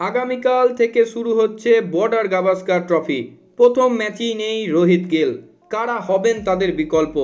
আগামীকাল থেকে শুরু হচ্ছে বর্ডার গাভাস্কার ট্রফি। প্রথম ম্যাচেই নেই রোহিত গেল। কারা হবেন তাদের বিকল্প?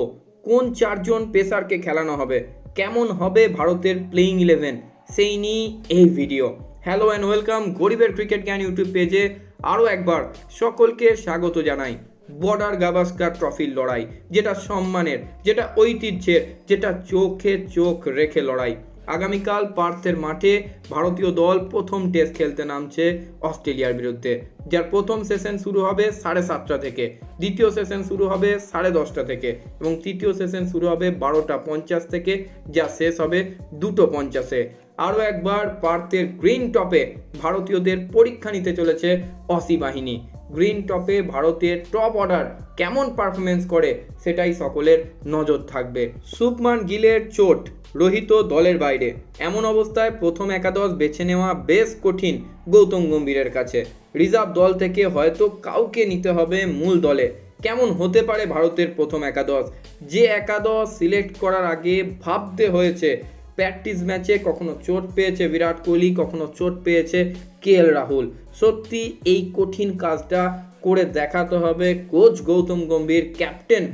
কোন চারজন পেসারকে খেলানো হবে? কেমন হবে ভারতের প্লেইং ইলেভেন সেই নিয়ে এই ভিডিও হ্যালো অ্যান্ড ওয়েলকাম গরিবের ক্রিকেট জ্ঞান ইউটিউব পেজে আরও একবার সকলকে স্বাগত জানাই। বর্ডার গাভাস্কার ট্রফির লড়াই, যেটা সম্মানের, যেটা ঐতিহ্যের, যেটা চোখে চোখ রেখে লড়াই। আগামীকাল পার্থের মাঠে ভারতীয় দল প্রথম টেস্ট খেলতে নামছে অস্ট্রেলিয়ার বিরুদ্ধে, যার প্রথম সেশন শুরু হবে সাড়ে সাতটা থেকে। দ্বিতীয় সেশন শুরু হবে সাড়ে দশটা থেকে এবং তৃতীয় সেশন শুরু হবে বারোটা পঞ্চাশ থেকে, যা শেষ হবে দুটো পঞ্চাশে। আরও একবার পার্থের গ্রিন টপে ভারতীয়দের পরীক্ষা নিতে চলেছে অসি বাহিনী। গ্রিন টপে ভারতের টপ অর্ডার কেমন পারফরমেন্স করে সেটাই সকলের নজর থাকবে। সুকমান গিলের চোট। রোহিত দলের বাইরে। এমন অবস্থায় প্রথম একাদশ বেছে নেওয়া বেশ কঠিন গৌতম গম্ভীরের কাছে। রিজার্ভ দল থেকে হয়তো কাউকে নিতে হবে মূল দলে। কেমন হতে পারে ভারতের প্রথম একাদশ? যে একাদশ সিলেক্ট করার আগে ভাবতে হয়েছে, প্র্যাকটিস ম্যাচে কখনো চোট পেয়েছে বিরাট কোহলি, কখনো চোট পেয়েছে কে এল রাহুল। সত্যি এই কঠিন কাজটা করে দেখাতে হবে কোচ গৌতম গম্ভীর, ক্যাপ্টেন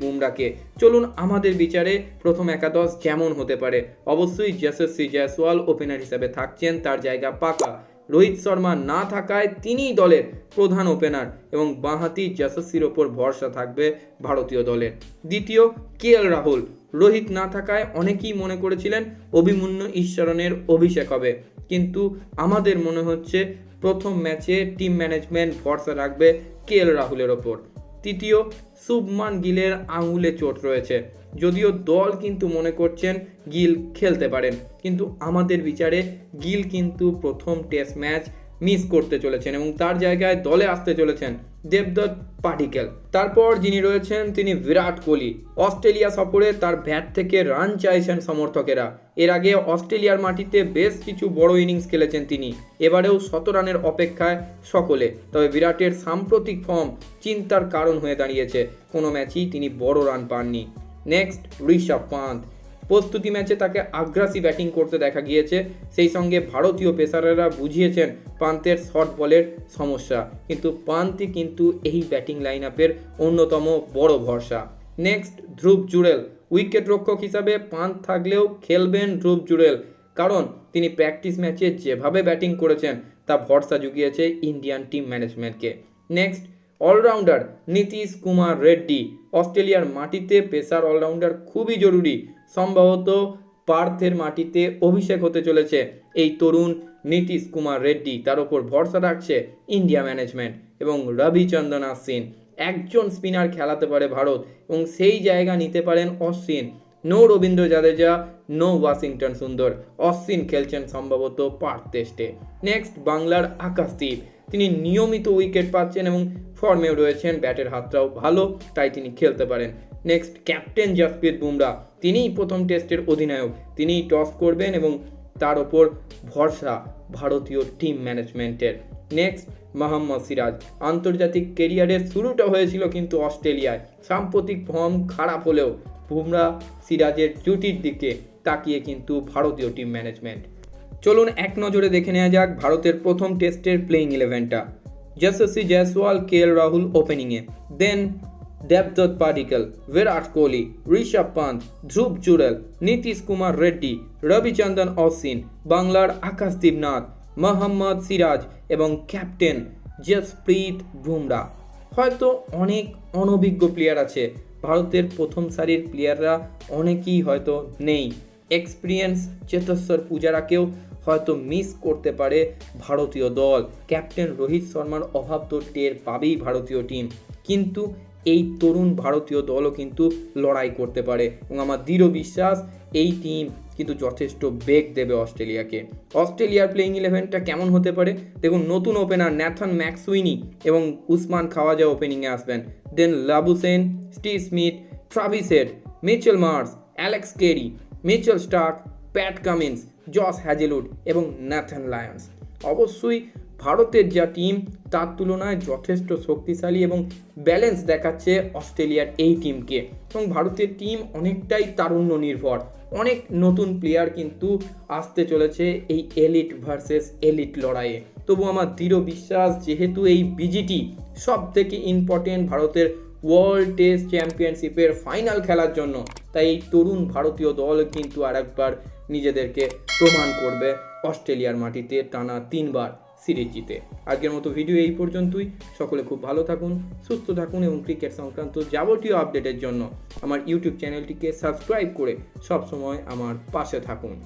বুমরাকে। চলুন আমাদের বিচারে প্রথম একাদশ যেমন হতে পারে? অবশ্যই যশস্বী জয়সওয়াল ওপেনার হিসেবে থাকছেন, তার জায়গা পাকা। রোহিত শর্মা না থাকায় তিনিই দলের প্রধান ওপেনার এবং বাঁহাতি যশস্বীর ওপর ভরসা থাকবে ভারতীয় দলের। দ্বিতীয়, কে এল রাহুল। রোহিত না থাকায় অনেকেই মনে করেছিলেন অভিমন্যু ঈশ্বরণের অভিষেক হবে। কিন্তু আমাদের মনে হচ্ছে প্রথম ম্যাচে টিম ম্যানেজমেন্ট ভরসা রাখবে কে এল রাহুলের ওপর। তৃতীয় শুভমান গিলের আঙুলে চোট রয়েছে। যদিও দল কিন্তু মনে করছেন গিল খেলতে পারেন। কিন্তু আমাদের বিচারে গিল কিন্তু প্রথম টেস্ট ম্যাচ মিস করতে চলেছেন এবং তার জায়গায় দলে আসতে চলেছেন দেবদত্ত পাটিকেল। তারপর যিনি রয়েছেন তিনি বিরাট কোহলি। অস্ট্রেলিয়া সফরে তার ব্যাট থেকে রান চাইছেন সমর্থকেরা। এর আগে অস্ট্রেলিয়ার মাটিতে বেশ কিছু বড় ইনিংস খেলেছেন তিনি। এবারেও শত রানের অপেক্ষায় সকলে। তবে বিরাটের সাম্প্রতিক ফর্ম চিন্তার কারণ হয়ে দাঁড়িয়েছে। কোনো ম্যাচই তিনি বড় রান পাননি। নেক্সট ঋষভ পান্ত। প্রস্তুতি ম্যাচে তাকে আগ্রাসী ব্যাটিং করতে দেখা গিয়েছে। সেই সঙ্গে ভারতীয় পেসারেরা বুঝিয়েছেন পান্তের শর্ট বলের সমস্যা। কিন্তু পান্তি কিন্তু এই ব্যাটিং লাইন আপের অন্যতম বড় ভরসা। নেক্সট, ধ্রুব জুড়েল। উইকেট রক্ষক হিসাবে পান্ত থাকলেও খেলবেন ধ্রুব জুড়েল। কারণ তিনি প্র্যাকটিস ম্যাচে যেভাবে ব্যাটিং করেছেন, তা ভরসা জুগিয়েছে Indian team ম্যানেজমেন্টকে। Next all rounder Nitish Kumar Reddy, অস্ট্রেলিয়ার মাটিতে পেসার অলরাউন্ডার খুবই জরুরি। সম্ভবত পার্থের মাটিতে অভিষেক হতে চলেছে। এই তরুণ নীতিশ কুমার রেড্ডি তার ওপর ভরসা রাখছে ইন্ডিয়া ম্যানেজমেন্ট এবং রবিচন্দ্রন আশ্বিন একজন স্পিনার খেলাতে পারে ভারত এবং সেই জায়গা নিতে পারেন Ashwin. No Ravindra Jadeja, no Washington Sundar. Ashwin খেলছেন সম্ভবত পার্থ টেস্টে নেক্সট, বাংলার আকাশদীপ। তিনি নিয়মিত উইকেট পাচ্ছেন এবং ফর্মেও রয়েছেন, ব্যাটের হাতটাও ভালো, তাই তিনি খেলতে পারেন। নেক্সট ক্যাপ্টেন জসপ্রীত বুমরা তিনিই প্রথম টেস্টের অধিনায়ক। তিনিই টস করবেন এবং তার ওপর ভরসা ভারতীয় টিম ম্যানেজমেন্টের নেক্সট মোহাম্মদ সিরাজ। আন্তর্জাতিক কেরিয়ারের শুরুটা হয়েছিল কিন্তু অস্ট্রেলিয়ায়। সাম্প্রতিক ফর্ম খারাপ হলেও বুমরা সিরাজের জুটির দিকে তাকিয়ে কিন্তু ভারতীয় টিম ম্যানেজমেন্ট চলুন এক নজরে দেখে নেওয়া যাক ভারতের প্রথম টেস্টের প্লেইং ইলেভেনটা যশস্বী জয়সওয়াল কে এল রাহুল ওপেনিংয়ে দেন দেবদত্ত পাডিকল বিরাট কোহলি ঋষভ পান্ত ধ্রুব জুড়েল নীতিশ কুমার রেড্ডি রবিচন্দন অশ্বিন বাংলার আকাশদীপ নাথ মোহাম্মদ সিরাজ এবং ক্যাপ্টেন জসপ্রীত বুমরা হয়তো অনেক অনভিজ্ঞ প্লেয়ার আছে, ভারতের প্রথম সারির প্লেয়াররা অনেকেই হয়তো নেই। এক্সপিরিয়েন্স চেতস্বর পূজারাকেও হয়তো মিস করতে পারে ভারতীয় দল। ক্যাপ্টেন রোহিত শর্মার অভাব তো টের পাবেই ভারতীয় টিম কিন্তু এই তরুণ ভারতীয় দলও কিন্তু লড়াই করতে পারে। এবং আমার দৃঢ় বিশ্বাস, এই টিম কিন্তু যথেষ্ট বেগ দেবে অস্ট্রেলিয়াকে। অস্ট্রেলিয়ার প্লেইং ইলেভেনটা কেমন হতে পারে? দেখুন, নতুন ওপেনার ন্যাথন ম্যাক্সুইনি এবং উসমান খাওয়াজা ওপেনিংয়ে আসবেন। Then Labuschagne Steve Smith Travis Head Mitchell Marsh Alex Carey Mitchell Starc Pat Cummins, Josh Hazlewood এবং ন্যাথন লায়ন্স। অবশ্যই ভারতের যা টিম, তার তুলনায় যথেষ্ট শক্তিশালী এবং ব্যালেন্স দেখাচ্ছে অস্ট্রেলিয়ার এই টিমকে। এবং ভারতের টিম অনেকটাই তারুণ্য নির্ভর। অনেক নতুন প্লেয়ার কিন্তু আসতে চলেছে এই এলিট ভার্সেস এলিট লড়াইয়ে। তবু আমার দৃঢ় বিশ্বাস, যেহেতু এই বিজিটি সব থেকে ইম্পর্টেন্ট ভারতের ওয়ার্ল্ড টেস্ট চ্যাম্পিয়নশিপের ফাইনাল খেলার জন্য, তাই এই তরুণ ভারতীয় দল কিন্তু আরেকবার নিজেদেরকে প্রমাণ করবে অস্ট্রেলিয়ার মাটিতে টানা তিনবার সিরিজ জিতে। আজকের মতো ভিডিও এই পর্যন্তই। সকলে খুব ভালো থাকুন, সুস্থ থাকুন এবং ক্রিকেট সংক্রান্ত যাবতীয় আপডেটের জন্য আমার ইউটিউব চ্যানেলটিকে সাবস্ক্রাইব করে সবসময় আমার পাশে থাকুন।